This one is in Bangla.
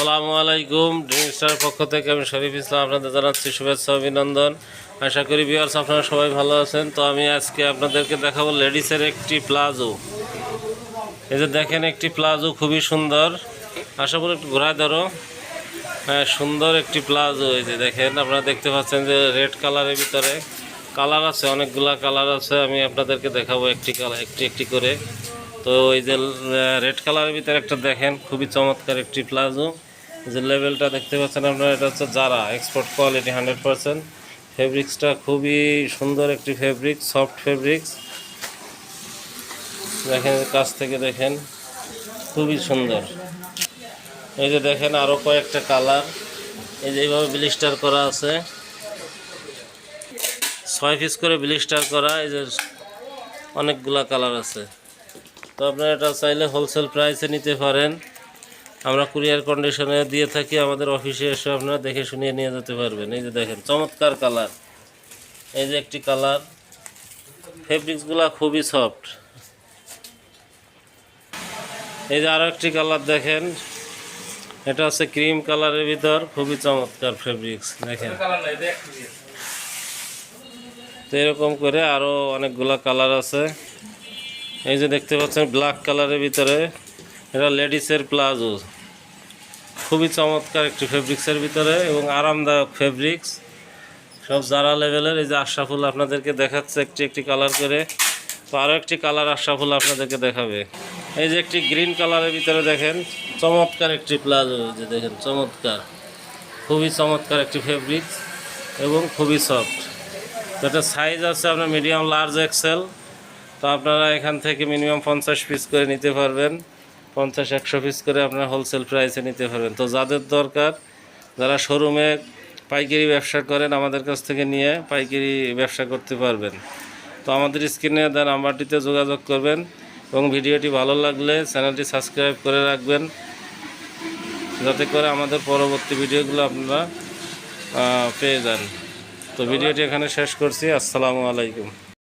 আসসালামু আলাইকুম। ড্রিম স্টার পক্ষ থেকে আমি শরীফ ইসলাম, আপনাদের জানাচ্ছি শুভেচ্ছা, অভিনন্দন। আশা করি বিয়ার্স আপনারা সবাই ভালো আছেন। তো আমি আজকে আপনাদেরকে দেখাবো লেডিসের একটি প্লাজো। এই যে দেখেন, একটি প্লাজো খুবই সুন্দর। আশা করি একটু ঘোরায় ধরো। হ্যাঁ সুন্দর একটি প্লাজো। এই যে দেখেন, আপনারা দেখতে পাচ্ছেন যে রেড কালারের ভিতরে কালার আছে, অনেকগুলা কালার আছে। আমি আপনাদেরকে দেখাবো একটি কালার, একটি একটি করে। তো এই যে রেড কালারের ভিতরে একটা দেখেন, খুবই চমৎকার একটি প্লাজো। যে লেভেলটা দেখতে পাচ্ছেন আপনারা, এটা হচ্ছে যারা এক্সপোর্ট কোয়ালিটি হান্ড্রেড পারসেন্ট ফেব্রিক্সটা খুবই সুন্দর একটি ফেব্রিক সফট ফেব্রিক্স দেখেন, কাছ থেকে দেখেন, খুবই সুন্দর। এই যে দেখেন আরও কয়েকটা কালার এই যে এইভাবে ব্লিস্টার করা আছে। ছয় পিস করে ব্লিস্টার করা, এই যে অনেকগুলা কালার আছে। তো আপনারা এটা চাইলে হোলসেল প্রাইসে নিতে পারেন। আমরা কুরিয়ার কন্ডিশনে দিয়ে থাকি, আমাদের অফিসে এসে আপনারা দেখে শুনিয়ে নিয়ে যেতে পারবেন। এই যে দেখেন, চমৎকার কালার। এই যে একটি কালার। ফেব্রিক্সগুলো খুবই সফট। এই যে আরও একটি কালার দেখেন। এটা হচ্ছে ক্রিম কালারের ভিতর, খুবই চমৎকার ফেব্রিক্স, দেখেন। তো এরকম করে আরও অনেকগুলা কালার আছে। এই যে দেখতে পাচ্ছেন, ব্ল্যাক কালারের ভিতরে। এটা লেডিসের প্লাজো। খুবই চমৎকার একটি ফেব্রিক্সের ভিতরে এবং আরামদায়ক ফেব্রিক্স। সব জারা লেভেলের, এই যে আশাফুল আপনাদেরকে দেখাচ্ছে একটি একটি কালার করে, তো আরও একটি কালার আশাফুল আপনাদেরকে দেখাবে। এই যে একটি গ্রিন কালারের ভিতরে দেখেন, চমৎকার একটি প্লাজো যে দেখেন, চমৎকার। খুবই চমৎকার একটি ফেব্রিক্স এবং খুবই সফট। তো এটা সাইজ আছে আপনার মিডিয়াম লার্জ এক্সেল তো আপনারা এখান থেকে মিনিমাম পঞ্চাশ পিস করে নিতে পারবেন। পঞ্চাশ, একশো পিস করে আপনারা হোলসেল প্রাইসে নিতে পারবেন। তো যাদের দরকার, যারা শোরুমে পাইকারি ব্যবসা করেন, আমাদের কাছ থেকে নিয়ে পাইকারি ব্যবসা করতে পারবেন। তো আমাদের স্ক্রিনে দেওয়া নাম্বারটিতে যোগাযোগ করবেন এবং ভিডিওটি ভালো লাগলে চ্যানেলটি সাবস্ক্রাইব করে রাখবেন। যাতে করে আমাদের পরবর্তী ভিডিওগুলো আপনারা পেয়ে যান। তো ভিডিওটি এখানে শেষ করছি। আসসালামু আলাইকুম।